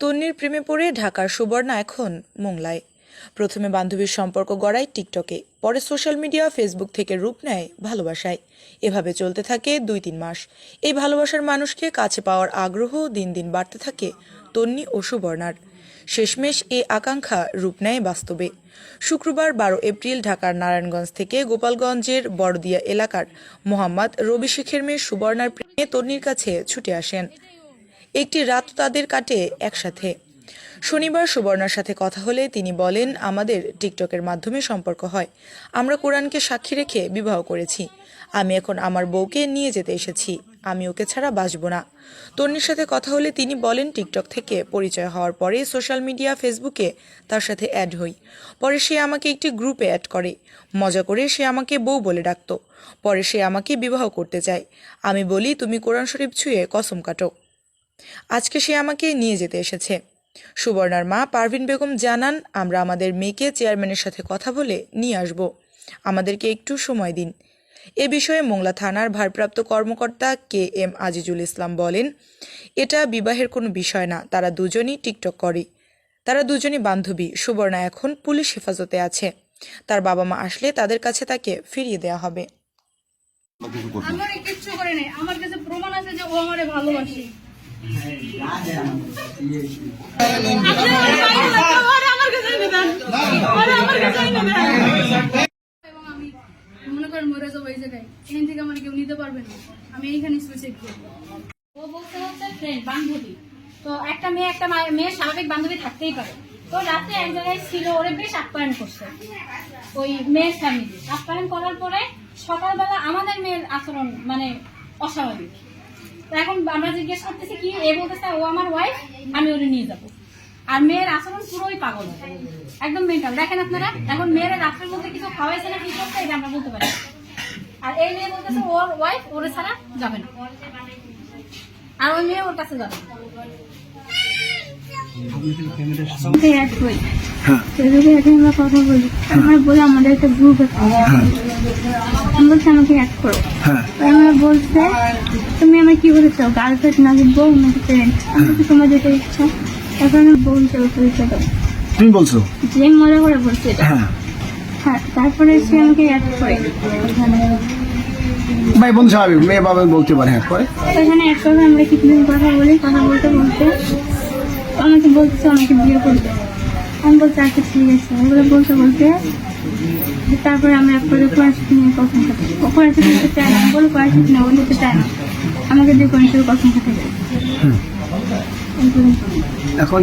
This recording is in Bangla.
তন্নির প্রেমে পড়ে ঢাকার সুবর্ণা এখন মোংলায়। প্রথমে বান্ধবীর সম্পর্ক গড়ায় টিকটকে, পরে সোশ্যাল মিডিয়া, ফেসবুক থেকে রূপ নেয় ভালোবাসায়। এভাবে চলতে থাকে দুই তিন মাস। এই ভালোবাসার মানুষকে কাছে পাওয়ার আগ্রহ দিন দিন বাড়তে থাকে তন্নি ও সুবর্ণার। শেষমেশ এ আকাঙ্ক্ষা রূপ নেয় বাস্তবে। শুক্রবার বারো এপ্রিল ঢাকার নারায়ণগঞ্জ থেকে গোপালগঞ্জের বড়দিয়া এলাকার মোহাম্মদ রবি শেখের মেয়ে সুবর্ণার প্রেমে তন্নির কাছে ছুটে আসেন। একটি রাত তাদের কাটে একসাথে। শনিবার সুবর্ণার সাথে কথা হলে তিনি বলেন, আমাদের টিকটকের মাধ্যমে সম্পর্ক হয়। আমরা কোরআনকে সাক্ষী রেখে বিবাহ করেছি। আমি এখন আমার বউকে নিয়ে যেতে এসেছি। আমি ওকে ছাড়া বাঁচব না। তন্নির সাথে কথা হলে তিনি বলেন, টিকটক থেকে পরিচয় হওয়ার পরে সোশ্যাল মিডিয়া, ফেসবুকে তার সাথে অ্যাড হই। পরে সে আমাকে একটি গ্রুপে অ্যাড করে। মজা করে সে আমাকে বউ বলে ডাকতো। পরে সে আমাকে বিবাহ করতে চায়। আমি বলি, তুমি কোরআন শরীফ ছুঁয়ে কসম কাটো। আজকে সে আমাকে নিয়ে যেতে এসেছে। সুবর্ণার মা পারভিন বেগম জানান, আমরা আমাদের মেয়েকে চেয়ারম্যানের সাথে কথা বলে নিয়ে আসব। আমাদেরকে একটু সময় দিন। এ বিষয়ে মোংলা থানার ভারপ্রাপ্ত কর্মকর্তা কে এম আজিজুল ইসলাম বলেন এটা বিবাহের কোনো বিষয় না তারা দুজনই টিকটক করে। তারা দুজনই বান্ধবী। সুবর্ণা এখন পুলিশ হেফাজতে আছে। তার বাবা মা আসলে তাদের কাছে তাকে ফিরিয়ে দেওয়া হবে। আমার কিচ্ছু করে নাই। আমার কাছে প্রমাণ আছে যে ও আমারে ভালোবাসে আমি মনে করেন মরে যাব এই জায়গায়। এখান থেকে আমার কেউ নিতে পারবে না। আমি এইখানে সুইসাইড করব ও বলতে হচ্ছে ফ্রেন্ড বান্ধবী। তো একটা মেয়ে, একটা মা- মেয়ের স্বাভাবিক বান্ধবী থাকতেই পারে। তো রাতে এক জায়গায় ছিল, ওরে বেশ আপ্যায়ন করছে। ওই মেয়ের ফ্যামিলি আপ্যায়ন করার পরে সকালবেলা আমাদের মেয়ের আচরণ মানে অস্বাভাবিক। তো এখন আমরা জিজ্ঞেস করতেছি কি? এ বলতেছে, ও আমার ওয়াইফ আমি ওরে নিয়ে যাব। আর মেয়ের আচরণ পুরোই পাগল। একদম মেন্টাল দেখেন আপনারা, এখন মেয়েরা রাত্রের মধ্যে কিছু খাওয়াইছে না, কি করছে, এটা আমরা বলতে পারি এই মেয়ে বলতেছে ওর ওয়াইফ ওরে ছাড়া যাবে না। আর ওই মেয়ে ওর কাছে যাবে এক হই সেদিকে এখন আমরা কথা বলি আমার বলে আমাদের একটা গ্রুপ আমি বলছি আমাকে অ্যাড করো আমরা বলছে তুমি আমার কি গার্লফ্রেন্ড নাকি বউ নাকি ফ্রেন্ড আমি বলছি? তোমার যেটা ইচ্ছা এখন আমি বউ পরিচয় তুমি বলছো যে মজা করে বলছে এটা। হ্যাঁ। হ্যাঁ তারপরে সে আমাকে অ্যাড করে। ভাই বন্ধু স্বাভাবিক মেয়ে বাবা বলতে পারে হ্যাঁ পরে। তো এখানে এক কথা আমরা কিছুদিন কথা বলি কথা বলতে বলতে। আমাকে বলছে আমাকে বিয়ে করবে। আমি বলছি আচ্ছা ঠিক আছে। এগুলো বলতে বলতে তারপরে আমরা এক করে কোয়াশিক নিয়ে ও কোয়াশিক নিতে চায় না আমি বলি কোয়াশিক না ও নিতে চায় না। আমাকে দিয়ে কখন খাতে যায় এখন